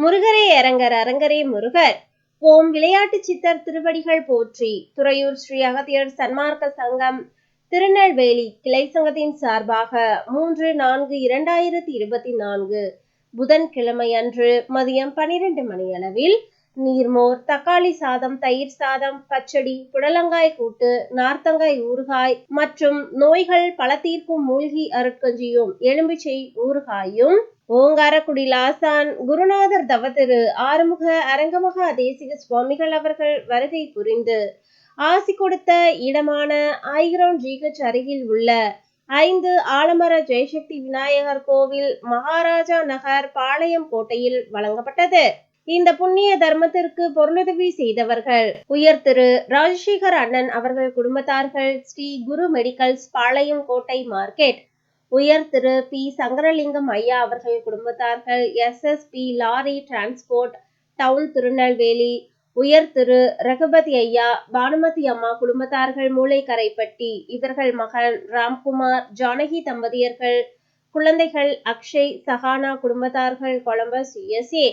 முருகரே அரங்கர் அரங்கரே முருகர். ஓம் விளையாட்டு சித்தர் திருவடிகள் போற்றி துறையூர் ஸ்ரீ அகத்தியர் சன்மார்க்க சங்கம் திருநெல்வேலி கிளை சங்கத்தின் சார்பாக மூன்று நான்கு இரண்டாயிரத்தி இருபத்தி நான்கு புதன்கிழமை அன்று மதியம் பனிரெண்டு மணியளவில் நீர்மோர் தக்காளி சாதம் தயிர் சாதம் பச்சடி புடலங்காய் கூட்டு நார்த்தங்காய் ஊறுகாய் மற்றும் நோய்கள் பல தீர்க்கும் மூழ்கி அருட்கஞ்சியும் எலும்பிச்சை ஊறுகாயும் ஓங்காரக்குடி லாசான் குருநாதர் தவத்திரு ஆறுமுக அரங்கமகா தேசிக சுவாமிகள் அவர்கள் வருகை புரிந்து ஆசி கொடுத்த இடமான ஐகிரவுண்ட் ஜிஹெச் அருகில் உள்ள ஐந்து ஆலமர ஜெயசக்தி விநாயகர் கோவில் மகாராஜா நகர் பாளையம் கோட்டையில் வழங்கப்பட்டது. இந்த புண்ணிய தர்மத்திற்கு பொருளுதவி செய்தவர்கள். உயர் திரு. ராஜசேகர் அண்ணன் அவர்கள் குடும்பத்தார்கள் ஸ்ரீ குரு மெடிக்கல்ஸ் பாளையம் கோட்டை மார்க்கெட். உயர் திரு. பி. சங்கரலிங்கம் ஐயா அவர்கள் குடும்பத்தார்கள் S S P lorry transport town Tirunelveli. உயர் திரு. ரகுபதி ஐயா பானுமதி அம்மா குடும்பத்தார்கள் மூளைக்கரைப்பட்டி இவர்கள் மகன் ராம்குமார் ஜானகி தம்பதியர்கள் குழந்தைகள் அக்ஷய் சஹானா குடும்பத்தார்கள் கொலம்பஸ் யுஎஸ்ஏ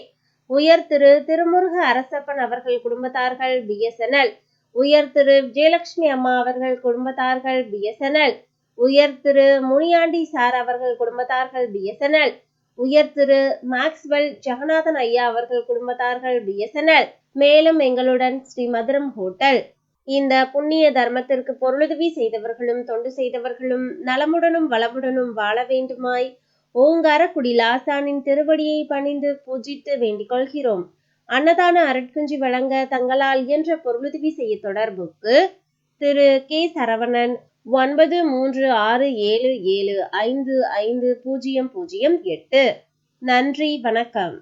உயர் திரு திருமுருக அரசப்பன் அவர்கள் குடும்பத்தார்கள் பிஎஸ்என்எல். உயர் திரு விஜயலட்சுமி அம்மா அவர்கள் குடும்பத்தார்கள் பிஎஸ்என்எல். உயர் திரு முனியாண்டி சார் அவர்கள் குடும்பத்தார்கள் பிஎஸ்என்எல். உயர் திரு மேக்ஸ்வெல் ஜெகநாதன் ஐயா அவர்கள் குடும்பத்தார்கள் பிஎஸ்என்எல். மேலும் எங்களுடன் ஸ்ரீ மதுரம் ஹோட்டல். இந்த புண்ணிய தர்மத்திற்கு பொருளுதவி செய்தவர்களும் தொண்டு செய்தவர்களும் நலமுடனும் வளமுடனும் வாழ வேண்டுமாய் ஓங்காரக்குடி லாசானின் திருவடியை பணிந்து பூஜித்து வேண்டிக் கொள்கிறோம். அன்னதான அரட்குஞ்சி வழங்க தங்களால் இயன்ற பொருளுதவி செய்ய தொடர்புக்கு திரு. கே. சரவணன் ஒன்பது மூன்று ஆறு ஏழு ஏழு ஐந்து ஐந்து பூஜ்ஜியம் பூஜ்ஜியம் எட்டு. நன்றி வணக்கம்.